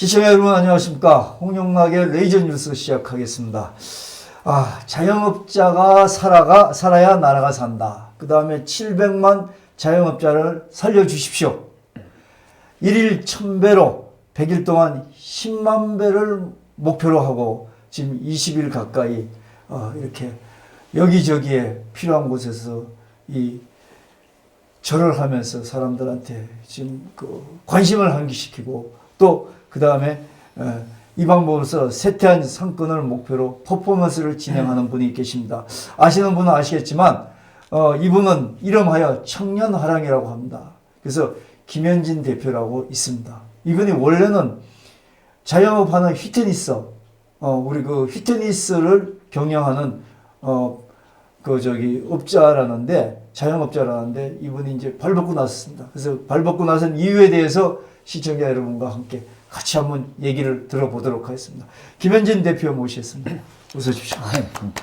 시청자 여러분 안녕하십니까? 홍영락의 레이저 뉴스 시작하겠습니다. 아 자영업자가 살아가 살아야 나라가 산다. 그 다음에 700만 자영업자를 살려주십시오. 1일 1000배로 100일 동안 10만 배를 목표로 하고 지금 20일 가까이 어, 이렇게 여기저기에 필요한 곳에서 이 절을 하면서 사람들한테 지금 그 관심을 환기시키고 또 그 다음에 이 방법으로서 세태한 상권을 목표로 퍼포먼스를 진행하는 분이 계십니다. 아시는 분은 아시겠지만 어, 이분은 이름하여 청년화랑이라고 합니다. 그래서 김현진 대표라고 있습니다. 이분이 원래는 자영업하는 휘트니스, 어, 우리 그 휘트니스를 경영하는 어, 그 저기 업자라는데 자영업자라는데 이분이 이제 발 벗고 나섰습니다. 그래서 발 벗고 나선 이유에 대해서 시청자 여러분과 함께 같이 한번 얘기를 들어보도록 하겠습니다. 김현진 대표 모시겠습니다. 웃어주십시오.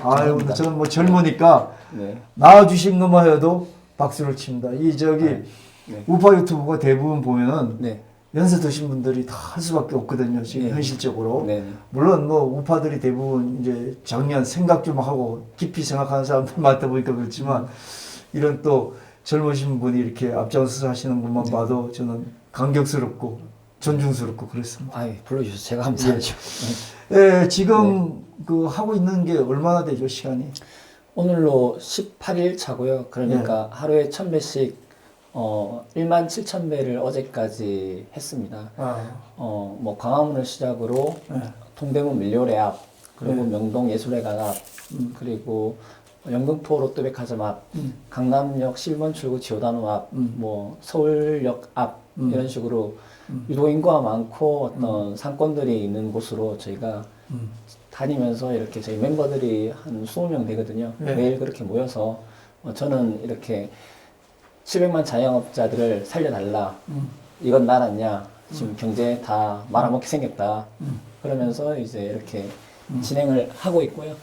아유, 오늘 저는 뭐 젊으니까 네. 나와주신 것만 해도 박수를 칩니다. 이 저기 네. 우파 유튜브가 대부분 보면은 네. 연세 드신 분들이 다 할 수밖에 없거든요. 지금 네. 현실적으로. 네. 물론 뭐 우파들이 대부분 이제 작년 생각 좀 하고 깊이 생각하는 사람들 많다 보니까 그렇지만 이런 또 젊으신 분이 이렇게 앞장서서 하시는 것만 네. 봐도 저는 감격스럽고 존중스럽고 그렇습니다. 아, 불러주셔서 제가 감사하죠. 예, 지금 그 하고 있는 게 얼마나 되죠 시간이? 오늘로 18일 차고요. 그러니까 네. 하루에 1000배씩 어, 1만 7천 배를 어제까지 했습니다. 아, 어, 뭐 광화문을 시작으로 네. 동대문 밀려래 앞, 그리고 네. 명동 예술회관 앞, 음. 그리고 영등포 롯데백화점 앞, 음. 강남역 11번 출구 지오다노 앞, 음. 뭐 서울역 앞 음. 이런 식으로 음. 유독 인구가 많고 어떤 상권들이 있는 곳으로 저희가 음. 다니면서 이렇게 저희 멤버들이 한 20명 되거든요. 네. 매일 그렇게 모여서 어, 저는 이렇게 700만 자영업자들을 살려달라. 음. 이건 나랐냐. 지금 경제 다 말아먹게 생겼다. 음. 그러면서 이제 이렇게 진행을 하고 있고요.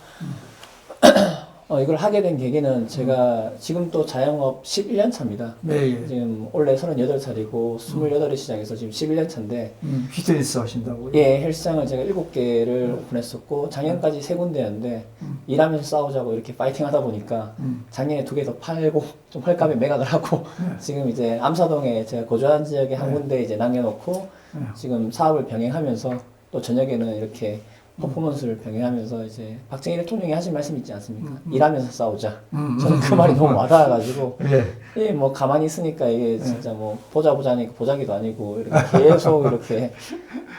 어, 이걸 하게 된 계기는 제가 지금 또 자영업 11년 차입니다. 네, 예. 지금 원래 38살이고 28에 시작해서 지금 11년 차인데 음, 휘트니스 하신다고요? 예, 헬스장을 제가 일곱 개를 오픈했었고 작년까지 세 군데였는데 일하면서 싸우자고 이렇게 파이팅 하다 보니까 음. 작년에 두 개 더 팔고 좀 헐값에 매각을 하고 지금 이제 암사동에 제가 거주하는 지역에 한 군데 이제 남겨놓고 네. 지금 사업을 병행하면서 또 저녁에는 이렇게 퍼포먼스를 병행하면서 이제 박정희 대통령이 하신 말씀 있지 않습니까? 일하면서 싸우자. 음, 저는 그 말이 너무 와닿아가지고 예. 예, 뭐 가만히 있으니까 이게 진짜 뭐 보자 보자니까 보자기도 아니고 이렇게 계속 이렇게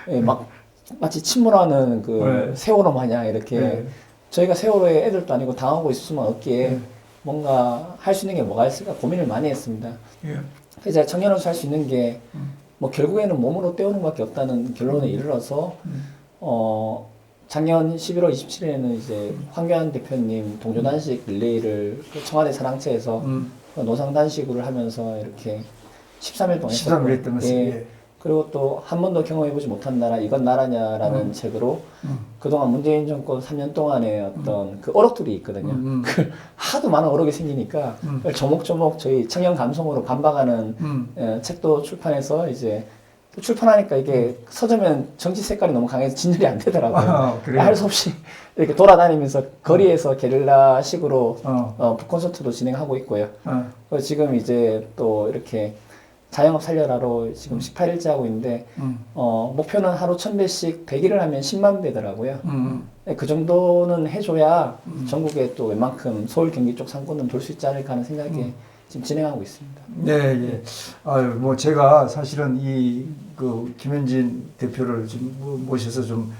예, 막 마치 침몰하는 그 네. 세월호 마냥 이렇게 네. 저희가 세월호에 애들도 아니고 당하고 있을 수만 없기에 네. 뭔가 할 수 있는 게 뭐가 있을까 고민을 많이 했습니다. 예. 그래서 제가 청년으로서 할 수 있는 게 뭐 결국에는 몸으로 때우는 것밖에 없다는 결론에 이르러서 어 작년 11월 27일에는 이제 황교안 대표님 동조 단식 릴레이를 그 청와대 사랑채에서 음. 그 노상 단식으로 하면서 이렇게 13일 동안 13일 했던 것을, 예. 예. 그리고 또 한 번도 경험해보지 못한 나라 이건 나라냐라는 책으로 음. 그동안 문재인 정권 3년 동안의 어떤 그 어록들이 있거든요. 음, 음. 그 하도 많은 어록이 생기니까 음. 조목조목 저희 청년 감성으로 반박하는 음. 어, 책도 출판해서 이제 또 출판하니까 이게 서점엔 정치 색깔이 너무 강해서 진열이 안 되더라고요. 아, 그래요? 할수 없이 이렇게 돌아다니면서 거리에서 게릴라식으로 어. 어, 북콘서트도 진행하고 있고요. 어. 지금 이제 또 이렇게 자영업 살려라로 지금 18일째 하고 있는데 음. 어, 목표는 하루 1000배씩 100일을 하면 10만 배더라고요. 음. 네, 그 정도는 해줘야 전국에 또 웬만큼 서울 경기 쪽 상권은 돌 수 있지 않을까 하는 생각에 지금 진행하고 있습니다. 네, 예. 아유, 뭐 제가 사실은 이 그 김현진 대표를 좀 모- 모셔서 좀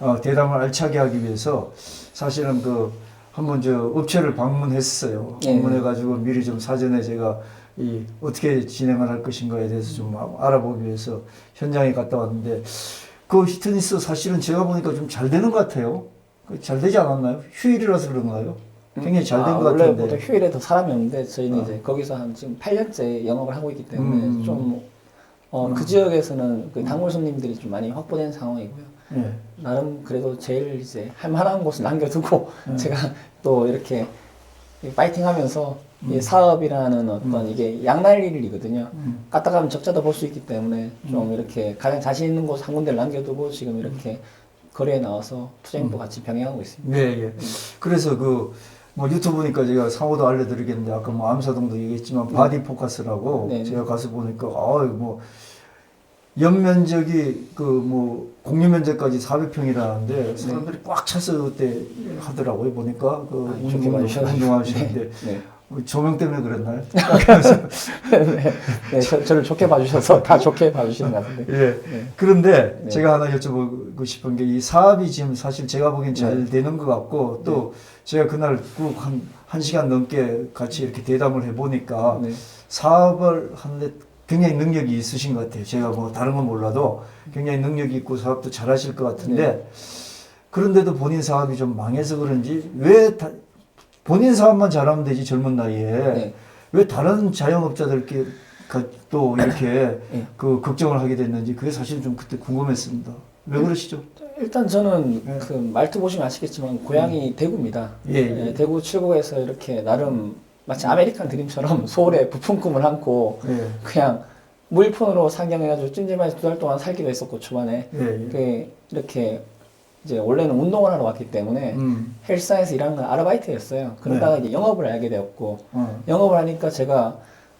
어, 대담을 알차게 하기 위해서 사실은 그 한번 저 업체를 방문했어요. 예. 방문해가지고 미리 좀 사전에 제가 이 어떻게 진행을 할 것인가에 대해서 좀 아- 알아보기 위해서 현장에 갔다 왔는데 그 히트니스 사실은 제가 보니까 좀 잘 되는 것 같아요. 그잘 되지 않았나요? 휴일이라서 그런가요? 굉장히 잘된 아, 것 원래 같은데. 보통 휴일에 더 사람이 없는데 저희는 어. 이제 거기서 한 지금 8년째 영업을 하고 있기 때문에 음. 좀 어, 그 지역에서는 그 단골 손님들이 좀 많이 확보된 상황이고요. 예. 나름 그래도 제일 이제 할 만한 곳을 남겨두고 음. 제가 또 이렇게 파이팅 하면서 이 사업이라는 어떤 이게 양날일이거든요. 음. 갔다 가면 적자도 볼 수 있기 때문에 좀 이렇게 가장 자신 있는 곳 한 군데를 남겨두고 지금 이렇게 거리에 나와서 투자인도 같이 병행하고 있습니다. 네, 예. 그래서 그, 뭐 유튜브니까 제가 상호도 알려드리겠는데, 아까 뭐 암사동도 얘기했지만, 바디 포커스라고 네. 제가 가서 보니까, 아유, 뭐, 연면적이 그 뭐, 공유 면적까지 400평이라는데, 사람들이 꽉 차서 그때 하더라고요, 보니까. 그, 아, 운동. 운동하시는데. 네. 조명 때문에 그랬나요? 네, 네, 저, 저를 좋게 봐주셔서 다 좋게 봐주시는 것 같은데. 예. 네. 그런데 네. 제가 하나 여쭤보고 싶은 게 이 사업이 지금 사실 제가 보기엔 잘 네. 되는 것 같고 또 제가 그날 꼭 한, 한 시간 넘게 같이 이렇게 대담을 해보니까 네. 사업을 하는데 굉장히 능력이 있으신 것 같아요. 제가 뭐 다른 건 몰라도 굉장히 능력이 있고 사업도 잘 하실 것 같은데 네. 그런데도 본인 사업이 좀 망해서 그런지 왜 다, 본인 사업만 잘하면 되지 젊은 나이에 네. 왜 다른 자영업자들께 가- 또 이렇게 네. 그 걱정을 하게 됐는지 그게 사실 좀 그때 궁금했습니다. 왜 그러시죠? 일단 저는 네. 그 말투 보시면 아시겠지만 고향이 대구입니다. 예, 예. 예, 대구 칠곡에서 이렇게 나름 마치 아메리칸 드림처럼 서울에 부푼 꿈을 안고 예, 그냥 무일푼으로 상경해가지고 찜질방에서 두 달 동안 살기도 했었고 초반에 예, 예. 그 이렇게 이제 원래는 운동을 하러 왔기 때문에 음, 헬스장에서 일하는 건 아르바이트였어요. 그러다가 이제 영업을 알게 되었고 어, 영업을 하니까 제가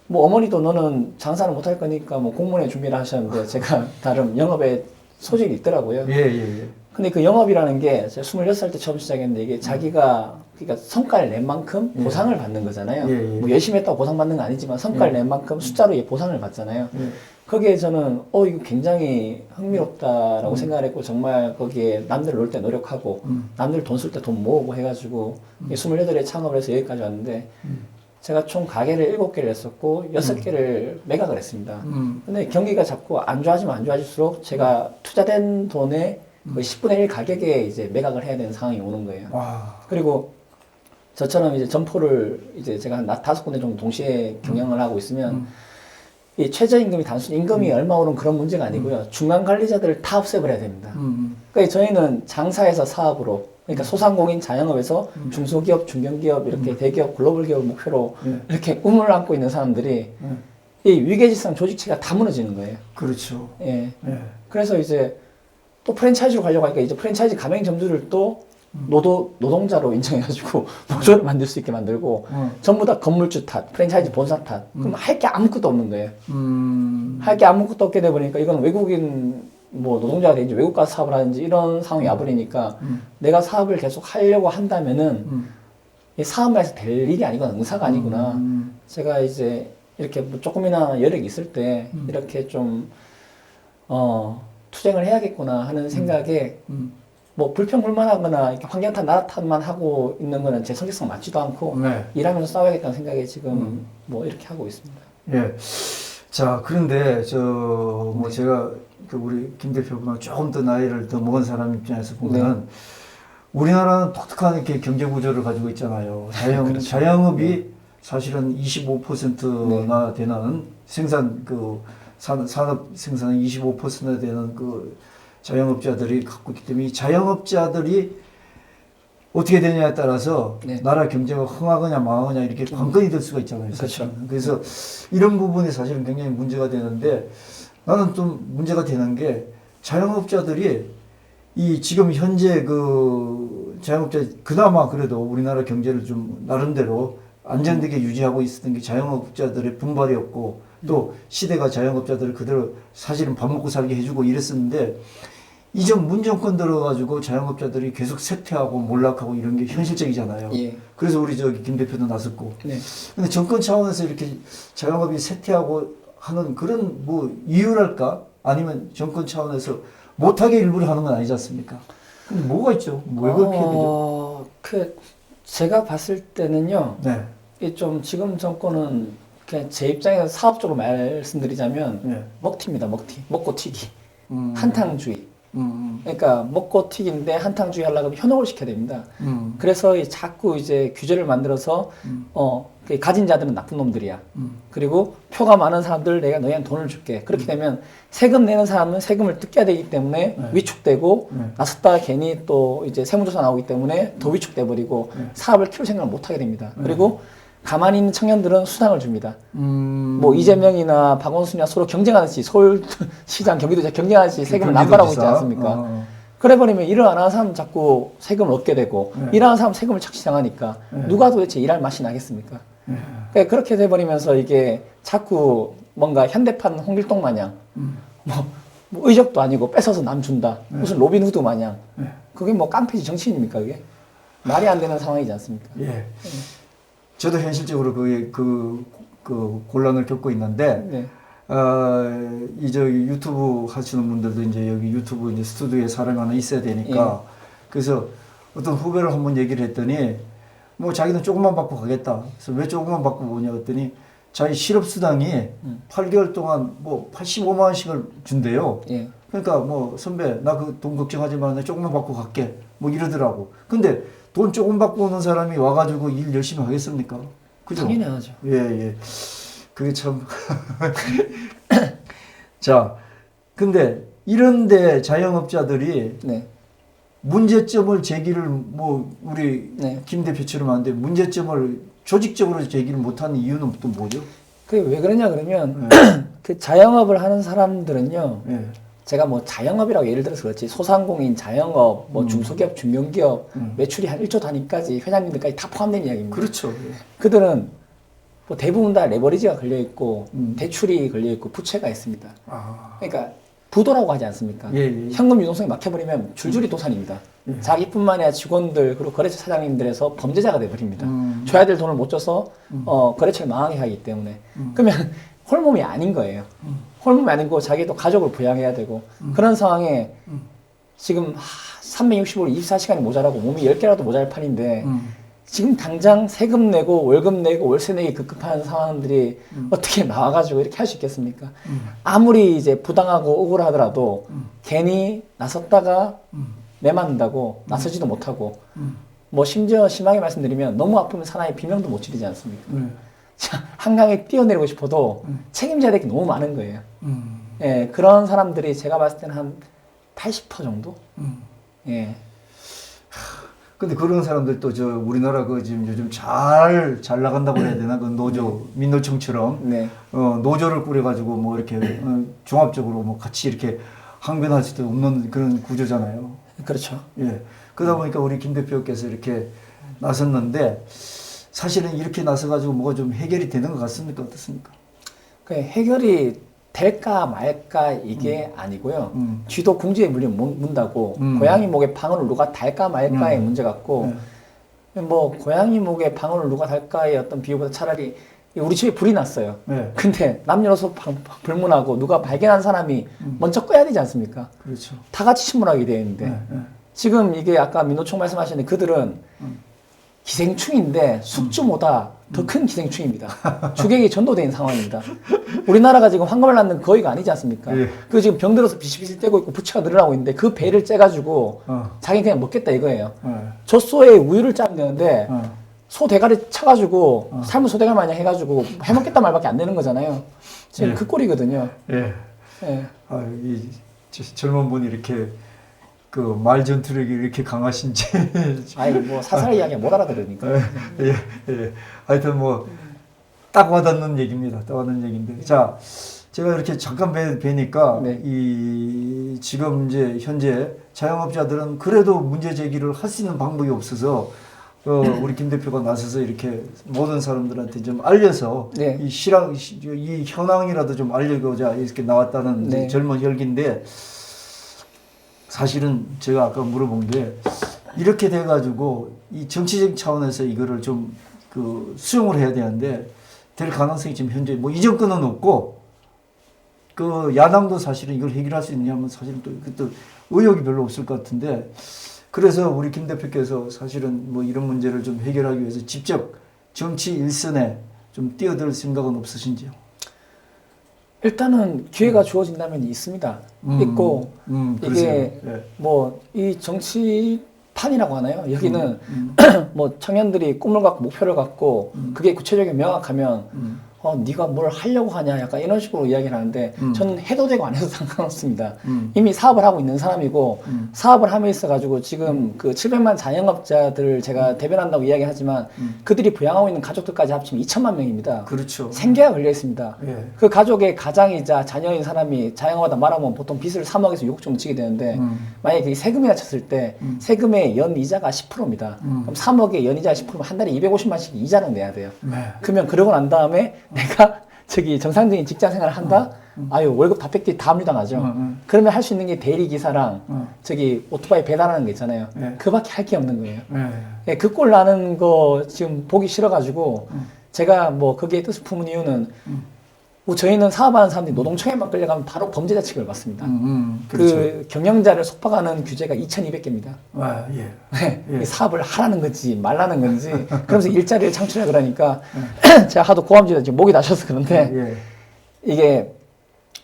뭐 어머니도 너는 장사를 못할 거니까 뭐 공무원에 준비를 하셨는데 제가 나름 영업에 소질이 있더라고요. 예, 예, 예. 근데 그 영업이라는 게 제가 26살 때 처음 시작했는데 이게 자기가 그러니까 성과를 낸 만큼 예. 보상을 받는 거잖아요. 예, 예. 뭐 열심히 했다고 보상 받는 건 아니지만 성과를 예. 낸 만큼 숫자로 이 보상을 받잖아요. 예. 거기에 저는 어 이거 굉장히 흥미롭다라고 음. 생각을 했고 정말 거기에 남들 놀 때 노력하고 음. 남들 돈 쓸 때 돈 모으고 해가지고 이 28에 창업을 해서 여기까지 왔는데 음. 제가 총 가게를 7개를 했었고 6개를 매각을 했습니다. 음, 근데 경기가 자꾸 안 좋아지면 안 좋아질수록 제가 투자된 돈의 거의 10분의 1 가격에 이제 매각을 해야 되는 상황이 오는 거예요. 와, 그리고 저처럼 이제 점포를 이제 제가 한 나- 다섯 군데 정도 동시에 경영을 하고 있으면 음. 이 최저임금이 단순 임금이 얼마 오른 그런 문제가 아니고요. 중간 관리자들을 다 없애버려야 됩니다. 음, 그러니까 저희는 장사에서 사업으로 그러니까 소상공인 자영업에서 음. 중소기업, 중견기업 이렇게 대기업, 글로벌 기업을 목표로 예. 이렇게 꿈을 안고 있는 사람들이 예. 이 위계질상 조직체가 다 무너지는 거예요. 그렇죠. 예. 예. 그래서 이제 또 프랜차이즈로 가려고 하니까 이제 프랜차이즈 가맹점주를 또 노도 노동자로 인정해가지고 노조를 만들 수 있게 만들고 어. 전부 다 건물주 탓, 프랜차이즈 본사 탓. 그럼 할 게 아무것도 없는 거예요. 음, 할게 아무것도 없게 돼 보니까 이건 외국인 뭐 노동자가 되는지 외국 가서 사업을 하는지 이런 상황이 와버리니까 음. 내가 사업을 계속 하려고 한다면은 음, 이 사업만 해서 될 일이 아니구나 응사가 아니구나. 음, 제가 이제 이렇게 뭐 조금이나 여력이 있을 때 음. 이렇게 좀 어, 투쟁을 해야겠구나 하는 생각에 음. 뭐 불평불만하거나 이렇게 환경탓 나탓만 하고 있는 거는 제 성격상 맞지도 않고 네. 일하면서 싸워야겠다는 생각에 지금 음. 뭐 이렇게 하고 있습니다. 예. 자, 그런데 저뭐 네. 제가 그 우리 김 대표보다 조금 더 나이를 더 먹은 사람 입장에서 네. 보면 우리나라는 독특한 이렇게 경제 구조를 가지고 있잖아요. 자영 그렇죠. 자영업이 사실은 25%나 네. 되는 생산 그 산, 산업 생산의 25%나 되는 그 자영업자들이 갖고 있기 때문에 이 자영업자들이 어떻게 되냐에 따라서 네. 나라 경제가 흥하거나 망하거나 이렇게 관건이 될 수가 있잖아요. 그렇죠. 그래서 이런 부분이 사실은 굉장히 문제가 되는데 나는 좀 문제가 되는 게 자영업자들이 이 지금 현재 그 자영업자 그나마 그래도 우리나라 경제를 좀 나름대로 안정되게 유지하고 있었던 게 자영업자들의 분발이었고 또 시대가 자영업자들을 그대로 사실은 밥 먹고 살게 해주고 이랬었는데 이전 문정권 들어가지고 자영업자들이 계속 쇠퇴하고 몰락하고 이런 게 현실적이잖아요. 예. 그래서 우리 저기 김 대표도 나섰고 네. 근데 정권 차원에서 이렇게 자영업이 쇠퇴하고 하는 그런 뭐 이유랄까? 아니면 정권 차원에서 못하게 일부러 하는 건 아니지 않습니까? 근데 뭐가 있죠? 왜 그렇게 되죠? 어, 그 제가 봤을 때는요. 네. 이게 좀 지금 정권은 그냥 제 입장에서 사업적으로 말씀드리자면 네. 먹튀입니다. 먹튀. 먹고 튀기. 음, 한탕주의. 음, 그러니까 먹고 튀기인데 한탕주의 하려면 현혹을 시켜야 됩니다. 음, 그래서 이 자꾸 이제 규제를 만들어서 음, 어, 그 가진 자들은 나쁜 놈들이야. 음, 그리고 표가 많은 사람들 내가 너희한테 돈을 줄게. 그렇게 되면 세금 내는 사람은 세금을 뜯겨야 되기 때문에 네. 위축되고 네. 나섰다가 괜히 또 이제 세무조사 나오기 때문에 더 위축돼 버리고 네. 사업을 키울 생각을 못 하게 됩니다. 그리고 가만히 있는 청년들은 수당을 줍니다. 음, 뭐 이재명이나 박원순이나 서로 경쟁하듯이 서울시장 경기도지사 경쟁하듯이 세금을 남발하고 있지. 않습니까? 어, 그래 버리면 일을 안 하는 사람은 자꾸 세금을 얻게 되고 네. 일하는 사람은 세금을 착취당하니까 네. 누가 도대체 일할 맛이 나겠습니까? 네. 그러니까 그렇게 돼 버리면서 이게 자꾸 뭔가 현대판 홍길동 마냥 음. 뭐, 뭐 의적도 아니고 뺏어서 남 준다 무슨 로빈 후드 마냥 네. 그게 뭐 깡패지 정치인입니까 그게 말이 안 되는 상황이지 않습니까? 예. 저도 현실적으로 그, 그, 그 곤란을 겪고 있는데, 네. 어, 이 저기 유튜브 하시는 분들도 이제 여기 유튜브 이제 스튜디오에 사람이 하나 있어야 되니까, 그래서 어떤 후배를 한번 얘기를 했더니, 뭐 자기는 조금만 받고 가겠다. 그래서 왜 조금만 받고 오냐 했더니, 자기 실업수당이 음. 8개월 동안 뭐 85만 원씩을 준대요. 예. 그러니까 뭐 선배 나 그 돈 걱정하지 마. 나 조금만 받고 갈게. 뭐 이러더라고. 근데 돈 조금 받고 오는 사람이 와가지고 일 열심히 하겠습니까? 그죠? 당연히 하죠. 예, 예. 그게 참. 자, 근데 이런데 자영업자들이 네. 문제점을 제기를 뭐 우리 네. 김 대표처럼 하는데 문제점을 조직적으로 제기를 못하는 이유는 또 뭐죠? 그게 왜 그러냐 그러면 예, 그 자영업을 하는 사람들은요. 예, 제가 뭐 자영업이라고 예를 들어서 그렇지 소상공인 자영업 뭐 음. 중소기업 중견기업 음. 매출이 한 1조 단위까지 회장님들까지 다 포함된 이야기입니다. 그렇죠. 예. 그들은 뭐 대부분 다 레버리지가 걸려 있고 음. 대출이 걸려 있고 부채가 있습니다. 아, 그러니까 부도라고 하지 않습니까? 예, 예. 현금 유동성이 막혀버리면 줄줄이 도산입니다. 예. 자기뿐만 아니라 직원들 그리고 거래처 사장님들에서 범죄자가 돼버립니다. 음. 줘야 될 돈을 못 줘서 어, 거래처를 망하게 하기 때문에 음. 그러면 홀몸이 아닌 거예요. 홀몸이 아니고 자기도 가족을 부양해야 되고 그런 상황에 음. 지금 365일 24시간이 모자라고 몸이 10개라도 모자랄 판인데 음. 지금 당장 세금 내고 월급 내고 월세 내기 급급한 상황들이 어떻게 나와가지고 이렇게 할 수 있겠습니까? 아무리 이제 부당하고 억울하더라도 괜히 나섰다가 매 맞는다고 나서지도 못하고 음. 뭐 심지어 심하게 말씀드리면 너무 아프면 사나이 비명도 못 지르지 않습니까? 네. 자, 한강에 뛰어내리고 싶어도 책임져야 될 게 너무 많은 거예요. 음. 예, 그런 사람들이 제가 봤을 때는 한 80% 정도? 음. 예. 근데 그런 사람들도 저 우리나라 그 지금 요즘 잘 잘 나간다고 해야 되나 그 노조 민노총처럼 네. 어 노조를 꾸려가지고 뭐 이렇게 어, 종합적으로 뭐 같이 이렇게 항변할 수도 없는 그런 구조잖아요. 그렇죠. 예. 그러다 보니까 우리 김 대표께서 이렇게 나섰는데 사실은 이렇게 나서가지고 뭐가 좀 해결이 되는 것 같습니까 어떻습니까? 그 해결이 될까 말까 이게 아니고요. 음. 쥐도 궁지에 물리면 문- 문다고 음. 고양이 목에 방울을 누가 달까 말까의 음. 문제 같고 네. 뭐 고양이 목에 방울을 누가 달까의 어떤 비유보다 차라리 우리 집에 불이 났어요. 네. 근데 남녀노소 방- 불문하고 누가 발견한 사람이 먼저 꺼야 되지 않습니까? 그렇죠. 다 같이 침몰하게 되어 있는데 네. 네. 지금 이게 아까 민노총 말씀하셨는데 그들은 음. 기생충인데 숙주보다 더큰 기생충입니다. 주객이 전도된 상황입니다. 우리나라가 지금 황금을 낳는 거위가 아니지 않습니까? 예. 그 지금 병들어서 비실비실 떼고 있고 부채가 늘어나고 있는데 그 배를 째가지고 어. 자기 그냥 먹겠다 이거예요. 네. 젖소에 우유를 짜면 되는데 어. 소 대가리 쳐가지고 삶은 소 대가리 마냥 해가지고 해먹겠다 말밖에 안 되는 거잖아요. 지금 예. 그 꼴이거든요. 예. 예. 아, 이 저- 젊은 분이 이렇게 그 말 전투력이 이렇게 강하신지 아이 뭐 사살 이야기 못 알아들으니까. 예, 예. 하여튼 뭐 딱 와닿는 얘기입니다. 딱 와닿는 얘기인데 자 제가 이렇게 잠깐 뵈, 뵈니까 네. 이 지금 이제 현재 자영업자들은 그래도 문제 제기를 할 수 있는 방법이 없어서 어, 우리 김 대표가 나서서 이렇게 모든 사람들한테 좀 알려서 네. 이 실황 시- 이 현황이라도 좀 알려고자 이렇게 나왔다는 네. 젊은 혈기인데 사실은 제가 아까 물어본 게 이렇게 돼가지고 이 정치적 차원에서 이거를 좀 그 수용을 해야 되는데 될 가능성이 지금 현재 뭐 이전 건은 없고 그 야당도 사실은 이걸 해결할 수 있냐면 사실은 또 그것도 의욕이 별로 없을 것 같은데 그래서 우리 김 대표께서 사실은 뭐 이런 문제를 좀 해결하기 위해서 직접 정치 일선에 좀 뛰어들 생각은 없으신지요? 일단은 기회가 주어진다면 있습니다. 음, 있고 음, 이게. 예. 뭐이 정치판이라고 하나요? 여기는 음, 뭐 청년들이 꿈을 갖고 목표를 갖고 음. 그게 구체적인 명확하면 음, 어, 네가 뭘 하려고 하냐 약간 이런 식으로 이야기를 하는데 음. 저는 해도 되고 안 해도 상관없습니다. 음. 이미 사업을 하고 있는 사람이고 음. 사업을 함에 있어 가지고 지금 그 700만 자영업자들을 제가 대변한다고 이야기하지만 음. 그들이 부양하고 있는 가족들까지 합치면 2천만 명입니다. 그렇죠. 생계가 걸려 있습니다. 예. 그 가족의 가장이자 자녀인 사람이 자영업하다 말하면 보통 빚을 3억에서 6억 정도 지게 되는데 음. 만약에 세금이나 쳤을 때 음. 세금의 연 이자가 10%입니다. 음. 그럼 3억에 연 이자 10%면 한 달에 250만씩 이자는 내야 돼요. 네. 그러면 그러고 난 다음에 내가 저기 정상적인 직장 생활을 한다? 아유 월급 다 뺏기 다 물당하죠. 음, 음. 그러면 할 수 있는 게 대리 기사랑 음. 저기 오토바이 배달하는 거 있잖아요. 네. 그밖에 할 게 없는 거예요. 네. 예, 그 꼴 나는 거 지금 보기 싫어가지고 음. 제가 뭐 거기에 뜻을 품은 이유는 음. 뭐 저희는 사업하는 사람들이 노동청에만 끌려가면 바로 범죄자 취급을 받습니다. 음, 음. 그 그렇죠. 경영자를 속박하는 규제가 2,200개입니다. 아, 예. 예. 사업을 하라는 건지 말라는 건지 그러면서 일자리를 창출해 그러니까 네. 제가 하도 고함지다 지금 목이 나셔서 그런데 예. 이게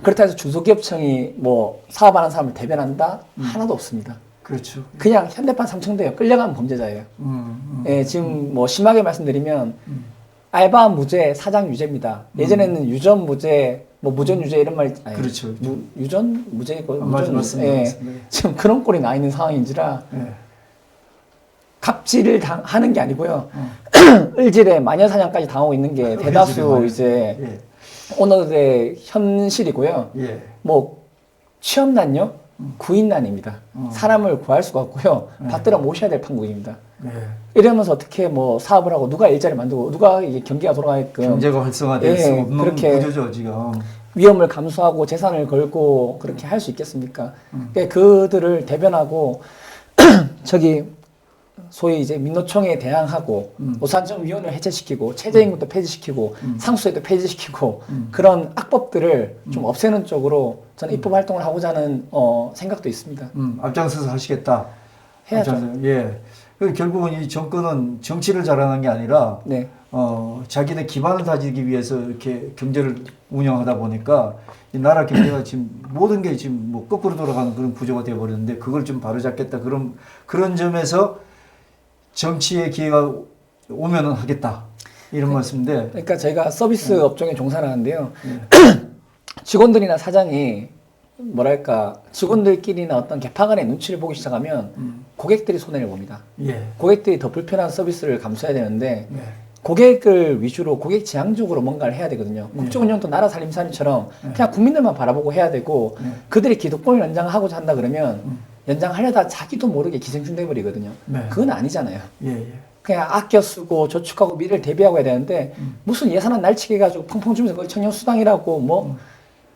그렇다 해서 중소기업청이 뭐 사업하는 사람을 대변한다 음. 하나도 없습니다. 그렇죠. 그냥 현대판 삼청대요. 끌려간 범죄자예요. 음, 음. 예, 지금 뭐 심하게 말씀드리면 음. 알바 무죄, 사장 유죄입니다. 예전에는 유전 무죄, 뭐 무전 유죄 이런 말 아니, 그렇죠. 무, 유전 무죄고 아, 맞- 맞습니다. 예. 맞습니다. 지금 그런 꼴이 나 있는 상황인지라 예. 갑질을 당, 하는 게 아니고요. 어. 을질에 마녀 사냥까지 당하고 있는 게 대다수. 이제 예. 오늘의 현실이고요. 예. 뭐 취업난요, 구인난입니다. 음. 사람을 구할 수가 없고요. 네. 받들어 모셔야 될 판국입니다. 예. 이러면서 어떻게 뭐 사업을 하고 누가 일자리 만들고 누가 이게 경기가 돌아가게끔 경제가 활성화될 예, 수 없는 그렇게 구조죠, 지금. 위험을 감수하고 재산을 걸고 그렇게 할수 있겠습니까? 음. 그러니까 그들을 대변하고 저기 소위 이제 민노총에 대항하고 음. 노산정위원회를 해체시키고 최저임금도 폐지시키고 음. 상수에도 폐지시키고 음. 그런 악법들을 좀 없애는 쪽으로 저는 입법 활동을 하고자 하는 어, 생각도 있습니다. 음, 앞장서서 하시겠다. 해야죠. 앞장서- 예. 그 결국은 이 정권은 정치를 잘하는 게 아니라 네, 어, 자기네 기반을 다지기 위해서 이렇게 경제를 운영하다 보니까 이 나라 경제가 지금 모든 게 지금 뭐 거꾸로 돌아가는 그런 구조가 되어 버렸는데 그걸 좀 바로잡겠다. 그런 그런 점에서 정치의 기회가 오면은 하겠다. 이런 말씀인데. 그러니까 제가 서비스 업종에 종사를 하는데요. 예. 직원들이나 사장이 뭐랄까 직원들끼리나 어떤 개파 간의 눈치를 보기 시작하면 음. 고객들이 손해를 봅니다. 예. 고객들이 더 불편한 서비스를 감수해야 되는데 네. 고객을 위주로 고객 지향적으로 뭔가를 해야 되거든요. 네. 국정운영도 나라 살림살이처럼 네. 그냥 국민들만 바라보고 해야 되고 네. 그들이 기득권을 연장하고자 한다 그러면 음. 연장하려다 자기도 모르게 기생충 돼버리거든요. 네. 그건 아니잖아요. 예, 예. 그냥 아껴 쓰고 저축하고 미래를 대비하고 해야 되는데 음. 무슨 예산안 날치기 해가지고 펑펑 주면서 그걸 청년수당이라고 뭐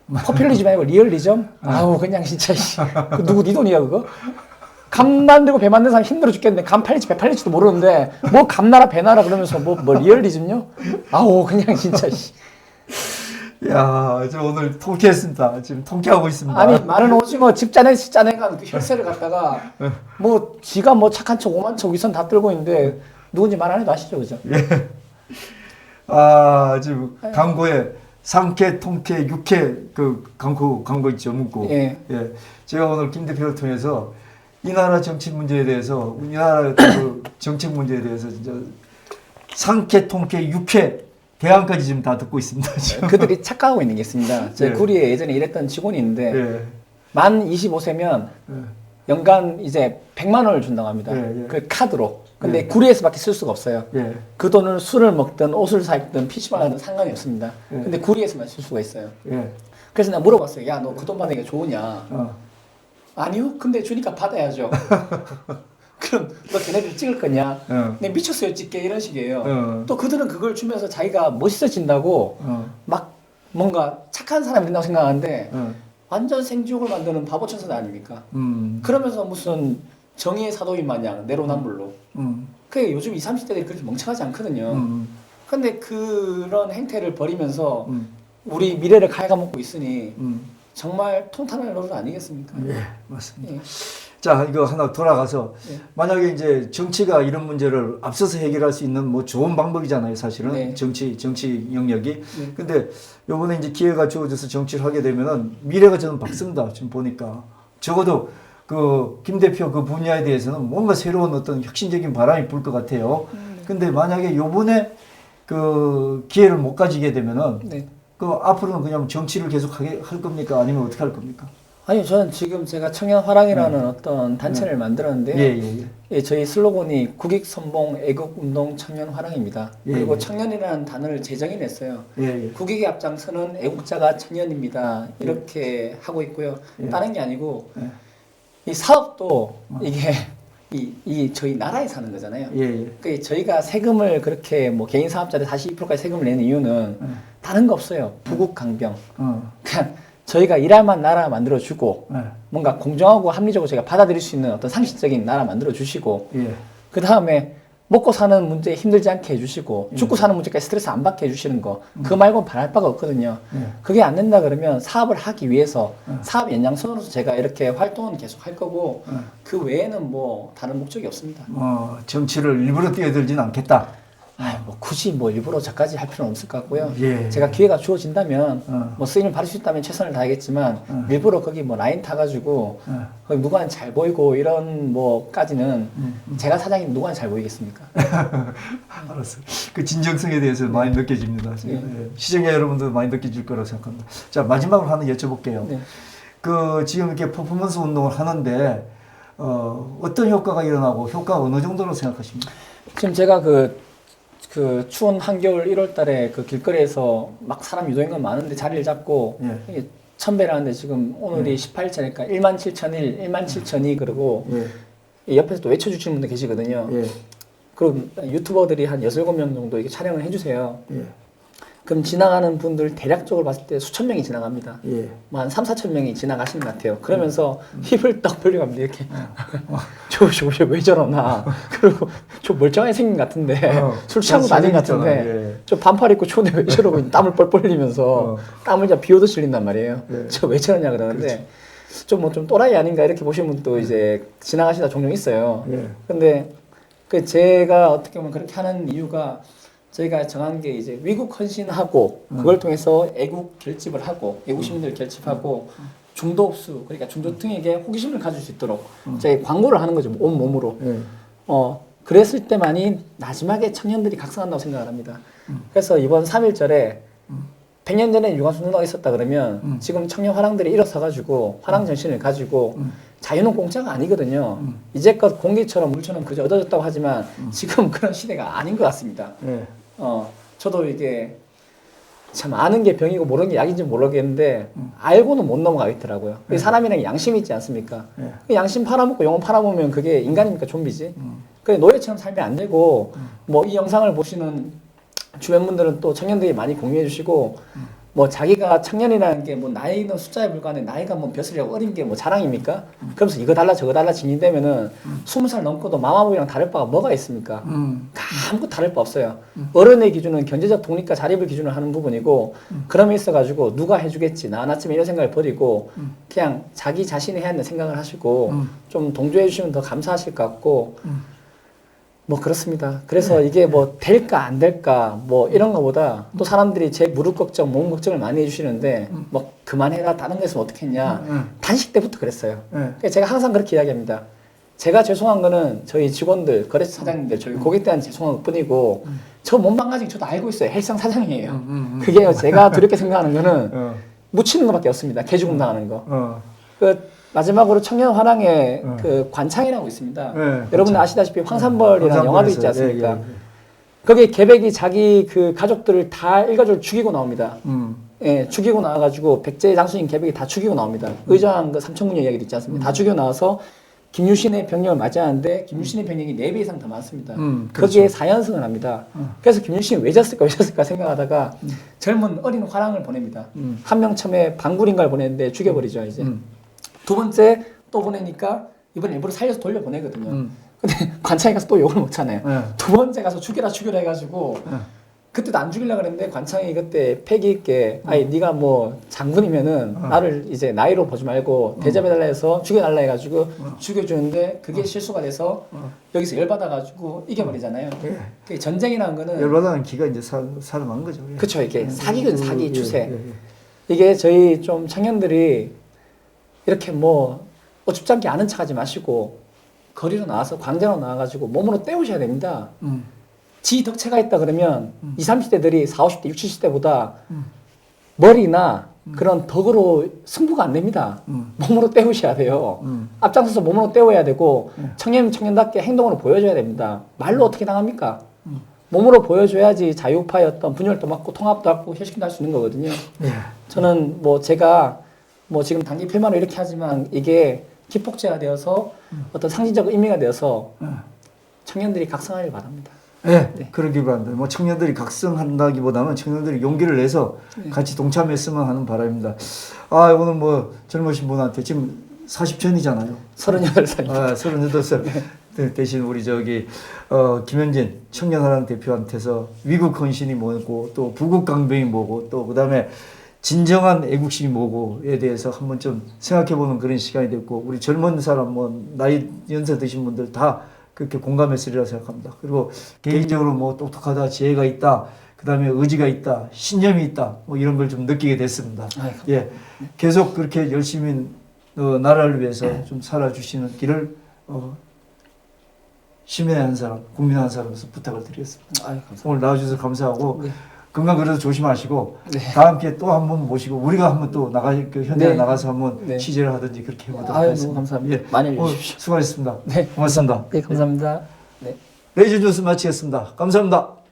음. 포퓰리즘 아니고 리얼리즘? 아우 그냥 진짜 씨. 그 누구 네 돈이야 그거? 감 만들고 배 만든 사람 힘들어 죽겠는데 감 팔릴지 배 팔릴지도 모르는데 뭐 감나라 배나라 그러면서 뭐, 뭐 리얼리즘요? 아우 그냥 진짜 씨. 야, 저 오늘 통쾌했습니다. 지금 통쾌하고 있습니다. 아니 많은 오징어 집 짜내 집 짜내간 그 혈세를 갖다가 뭐 지가 뭐 착한 척 오만 척 위선 다 떨고 있는데 누군지 말 안 해도 아시죠 그죠? 아, 지금 광고에 상쾌, 통쾌, 육쾌 그 광고 광고 있죠 문구. 예. 예. 제가 오늘 김 대표를 통해서 이 나라 정치 문제에 대해서 이 나라 그 정책 문제에 대해서 진짜 상쾌, 통쾌, 육쾌 대안까지 지금 다 듣고 있습니다. 지금. 그들이 착각하고 있는 게 있습니다. 제 예. 구리에 예전에 일했던 직원이 있는데 예. 만 25세면 예. 연간 이제 100만 원을 준다고 합니다. 예, 예. 그 카드로. 근데 예. 구리에서밖에 쓸 수가 없어요. 예. 그 돈을 술을 먹든 옷을 사 입든 PC방 하든 상관이 없습니다. 예. 근데 구리에서만 쓸 수가 있어요. 예. 그래서 내가 물어봤어요. 야, 너 그 돈 받는 게 좋으냐? 어. 아니요. 근데 주니까 받아야죠. 그럼 너 걔네들 찍을 거냐? 어. 내 미쳤어요, 찍게 이런 식이에요. 어. 또 그들은 그걸 주면서 자기가 멋있어진다고 어. 막 뭔가 착한 사람이 된다고 생각하는데 어. 완전 생지옥을 만드는 바보 천사 아닙니까? 음. 그러면서 무슨 정의의 사도인 마냥 내로남불로. 음. 그게 요즘 20, 30대들이 그렇게 멍청하지 않거든요. 음. 근데 그런 행태를 벌이면서 음. 우리 미래를 갉아먹고 있으니 음. 정말 통탄할 노릇 아니겠습니까? 예, 맞습니다. 예. 자, 이거 하나 돌아가서 네. 만약에 이제 정치가 이런 문제를 앞서서 해결할 수 있는 뭐 좋은 방법이잖아요, 사실은 네. 정치 정치 영역이. 네. 근데 요번에 이제 기회가 주어져서 정치를 하게 되면은 미래가 저는 밝습니다. 지금 보니까 적어도 그 김 대표 그 분야에 대해서는 뭔가 새로운 어떤 혁신적인 바람이 불 것 같아요. 근데 만약에 요번에 그 기회를 못 가지게 되면은 네. 그 앞으로는 그냥 정치를 계속 하게 할 겁니까? 아니면 어떻게 할 겁니까? 아니요, 저는 지금 제가 청년 화랑이라는 어떤 단체를 만들었는데, 예, 예, 예. 예, 저희 슬로건이 국익 선봉 애국 운동 청년 화랑입니다. 예, 그리고 예. 청년이라는 단어를 제정해 냈어요. 예, 예. 국익에 앞장서는 애국자가 청년입니다. 이렇게 하고 있고요. 예. 다른 게 아니고 예. 이 사업도 이게 이, 이 저희 나라에 사는 거잖아요. 예, 예. 그 저희가 세금을 그렇게 뭐 개인 사업자들 42%까지 세금을 내는 이유는 예. 다른 거 없어요. 부국 강병. 어. 그냥 저희가 일할 만 나라 만들어 주고 예. 뭔가 공정하고 합리적으로 제가 받아들일 수 있는 어떤 상식적인 나라 만들어 주시고 예. 그 다음에 먹고 사는 문제에 힘들지 않게 해주시고 죽고 사는 문제까지 스트레스 안 받게 해주시는 거 그 말고 바랄 바가 없거든요. 예. 그게 안 된다 그러면 사업을 하기 위해서 사업 연장선으로서 제가 이렇게 활동은 계속 할 거고 예. 그 외에는 뭐 다른 목적이 없습니다. 어, 정치를 일부러 뛰어들지는 않겠다. 아, 뭐 굳이 뭐 일부러 저까지 할 필요는 없을 것 같고요. 예. 제가 기회가 주어진다면 어. 뭐 쓰임을 받을 수 있다면 최선을 다하겠지만 어. 일부러 거기 뭐 라인 타가지고 예. 거기 누구한테 잘 보이고 이런 뭐까지는 음, 제가 사장님 누구한테 잘 보이겠습니까? 알았어. 그 진정성에 대해서 많이 느껴집니다. 예. 예. 시청자 여러분도 많이 느껴질 거라고 생각합니다. 자, 마지막으로 하나 여쭤볼게요. 네. 그 지금 이렇게 퍼포먼스 운동을 하는데 어, 어떤 효과가 일어나고 효과 어느 정도로 생각하십니까? 지금 제가 그, 그 추운 한겨울 1월 달에 그 길거리에서 막 사람 유도인건 많은데 자리를 잡고 예. 이게 천배라는데 지금 오늘이 18차니까 1만 7천 일, 1만 7천 이 그러고 예. 이 옆에서 또 외쳐주시는 분들 계시거든요. 예. 그럼 유튜버들이 한 6, 7명 정도 이렇게 촬영을 해주세요. 예. 그럼 지나가는 분들 대략적으로 봤을 때 수천 명이 지나갑니다. 예. 뭐한 3, 4천 명이 지나가시는 것 같아요. 그러면서 힙을 떡 벌려갑니다. 이렇게. 저, 저, 저, 왜 저러나. 그리고 저 멀쩡하게 생긴 것 같은데. 어, 술 취한 것도 아닌 것. 같은데. 예. 저 반팔 입고 추운데 왜 저러고 땀을 뻘뻘 흘리면서 어. 땀을 이제 비오듯 흘린단 말이에요. 예. 저왜 저러냐 그러는데. 좀뭐 좀 또라이 아닌가 이렇게 보시는 분도 이제 지나가시다 종종 있어요. 예. 근데 그 제가 어떻게 보면 그렇게 하는 이유가 저희가 정한 게 이제 위국 헌신하고 그걸 통해서 애국 결집을 하고 애국 시민들 결집하고 중도 흡수 그러니까 중도층에게 호기심을 가질 수 있도록 저희 광고를 하는 거죠 온 몸으로. 예. 어 그랬을 때만이 마지막에 청년들이 각성한다고 생각을 합니다. 그래서 이번 3.1절에 100년 전에 유관순 누나가 있었다 그러면 지금 청년 화랑들이 일어서 가지고 화랑 정신을 가지고 자유는 공짜가 아니거든요. 이제껏 공기처럼 물처럼 그저 얻어졌다고 하지만 지금 그런 시대가 아닌 것 같습니다. 예. 어, 저도 이게 참 아는 게 병이고 모르는 게 약인지 모르겠는데 알고는 못 넘어가겠더라고요. 그 사람이랑 양심이 있지 않습니까? 예. 그 양심 팔아먹고 영혼 팔아먹으면 그게 인간입니까 좀비지? 그래 노예처럼 살면 안 되고 뭐이 영상을 보시는 주변 분들은 또 청년들이 많이 공유해 주시고 뭐 자기가 청년이라는 게 뭐 나이는 숫자에 불과한데 나이가 뭐 벼슬이라고 어린 게 뭐 자랑입니까? 그러면서 이거 달라 저거 달라 진행되면은 스무 살 넘고도 마마보이랑 다를 바가 뭐가 있습니까? 음. 아무것도 다를 바 없어요. 어른의 기준은 경제적 독립과 자립을 기준으로 하는 부분이고 그럼에 있어 가지고 누가 해주겠지 나 하나쯤에 이런 생각을 버리고 그냥 자기 자신이 해야 하는 생각을 하시고 음. 좀 동조해 주시면 더 감사하실 것 같고 뭐 그렇습니다. 그래서 이게 뭐 될까 안 될까 뭐 이런 거보다 또 사람들이 제 무릎 걱정, 몸 걱정을 많이 해주시는데 뭐 그만해라 다른 거 했으면 어떻겠냐 음. 단식 때부터 그랬어요. 예. 그러니까 제가 항상 그렇게 이야기합니다. 제가 죄송한 거는 저희 직원들, 거래처 사장님들, 저희 고객들한테 죄송한 것 뿐이고, 저 몸 망가진 저도 알고 있어요. 헬상 사장이에요. 음, 그게요, 제가 두렵게 생각하는 거는 어. 묻히는 것밖에 없습니다. 개죽음 당하는 거. 어. 그, 마지막으로 청년 화랑에 어. 그 관창이라고 있습니다. 네, 여러분 관창. 아시다시피 황산벌이라는 영화도 있지 황산벌에서, 않습니까? 예, 예, 예. 거기에 개백이 자기 그 가족들을 다 일가족을 죽이고 나옵니다. 음. 예, 죽이고 나와가지고 백제 장수인 개백이 다 죽이고 나옵니다. 의저항 그 삼천군녀 이야기도 있지 않습니까? 다 죽이고 나와서 김유신의 병력을 맞이하는데 김유신의 병력이 4배 이상 더 많습니다. 음, 거기에 4연승을 합니다. 그래서 김유신이 왜 졌을까 왜 졌을까 생각하다가 젊은 어린 화랑을 보냅니다. 음. 한명 처음에 방굴인가를 보냈는데 죽여버리죠 이제. 음. 두 번째 또 보내니까 이번 일부러 살려서 돌려보내거든요. 음. 근데 관창에 가서 또 욕을 먹잖아요. 예. 두 번째 가서 죽여라 죽여라 해가지고 그때도 안 죽이려고 그랬는데 관창이 그때 패기 있게 아니 네가 뭐 장군이면은 어. 나를 이제 나이로 보지 말고 대접해달라 해서 죽여달라 해가지고 죽여주는데 그게 실수가 돼서 여기서 열받아가지고 이겨버리잖아요. 예. 그 전쟁이라는 거는 열받아는 기가 이제 살, 살아난 거죠. 예. 그쵸 이게 사기근 사기 예, 추세 예, 예. 이게 저희 좀 청년들이 이렇게 뭐 어줍지 않게 아는 척하지 마시고 거리로 나와서 광장으로 나와가지고 몸으로 때우셔야 됩니다. 음. 지 덕체가 있다 그러면 음. 20, 30대들이 40, 50대, 60, 70대보다 머리나 그런 덕으로 승부가 안 됩니다. 음. 몸으로 때우셔야 돼요. 음. 앞장서서 몸으로 때워야 되고 청년 청년답게 행동으로 보여줘야 됩니다. 말로 어떻게 당합니까? 몸으로 보여줘야지 자유파의 어떤 분열도 막고 통합도 하고 혁신도 할 수 있는 거거든요. 예. 저는 뭐 제가 뭐 지금 단기 필마로 이렇게 하지만 이게 기폭제가 되어서 어떤 상징적 의미가 되어서 음. 청년들이 각성하길 바랍니다. 예, 네. 그러기 바랍니다. 뭐 청년들이 각성한다기보다는 청년들이 용기를 내서 네. 같이 동참했으면 하는 바람입니다. 아, 오늘 뭐 젊으신 분한테 지금 40전이잖아요. 38살. 아, 38살 네, 대신 우리 저기 어, 김현진 청년사랑 대표한테서 위국 헌신이 뭐고 또 부국 강병이 뭐고 또 그다음에 진정한 애국심이 뭐고에 대해서 한번 좀 생각해보는 그런 시간이 됐고 우리 젊은 사람 뭐 나이 연세 드신 분들 다 그렇게 공감했으리라 생각합니다. 그리고 개인적으로 뭐 똑똑하다 지혜가 있다 그 다음에 의지가 있다 신념이 있다 뭐 이런 걸 좀 느끼게 됐습니다. 아이, 예, 계속 그렇게 열심히 어, 나라를 위해서 좀 살아주시는 길을 어, 시민의 한 사람, 국민의 한 사람으로서 부탁을 드리겠습니다. 아유, 감사합니다. 오늘 나와주셔서 감사하고 네. 건강 그래도 조심하시고 네. 다음 기회에 또한 번 모시고 우리가 한번 또 나가 그 현장에 네. 나가서 한번 네. 취재를 하든지 그렇게 해보도록 아유, 하겠습니다. 감사합니다. 예. 많이 오늘 알려주십시오. 수고하셨습니다. 네. 고맙습니다. 네, 감사합니다. 네. 레이저 뉴스 마치겠습니다. 감사합니다.